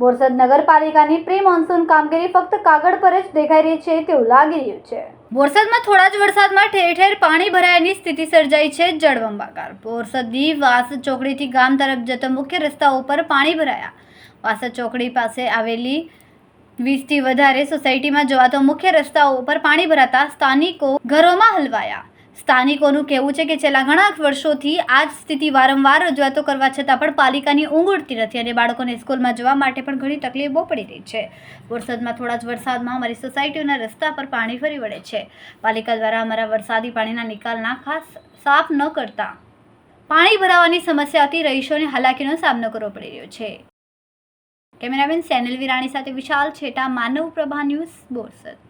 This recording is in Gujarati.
બોરસદ નગરપાલિકાની પ્રી મોન્સૂન કામગીરી ફક્ત કાગળ પર જ દેખાઈ રહી છે તેવું લાગી રહ્યું છે. બોરસદમાં થોડા જ વરસાદમાં ઠેર ઠેર પાણી ભરાયાની સ્થિતિ સર્જાઈ છે જળબંબાકાર બોરસદની વાસ ચોકડીથી ગામ તરફ જતો મુખ્ય રસ્તાઓ પર પાણી ભરાયા. વાસ ચોકડી પાસે આવેલી વીસથી વધારે સોસાયટીમાં જવાતો મુખ્ય રસ્તાઓ ઉપર પાણી ભરાતા સ્થાનિકો ઘરોમાં હલવાયા. સ્થાનિકોનું કહેવું છે કે છેલ્લા ઘણા વર્ષોથી આ જ સ્થિતિ વારંવાર રજૂઆતો કરવા છતાં પણ પાલિકાની ઊંઘ ઉડતી નથી અને બાળકોને સ્કૂલમાં જવા માટે પણ ઘણી તકલીફો પડી રહી છે. વરસાદમાં થોડા જ વરસાદમાં અમારી સોસાયટીઓના રસ્તા પર પાણી ફરી વળે છે. પાલિકા દ્વારા અમારા વરસાદી પાણીના નિકાલના ખાસ સાફ ન કરતા પાણી ભરાવાની સમસ્યાથી રહીશોને હાલાકીનો સામનો કરવો પડી રહ્યો છે. કેમેરામેન સેનલ વિરાણી સાથે વિશાલ છેટા, માનવ પ્રભા ન્યૂઝ, બોરસદ.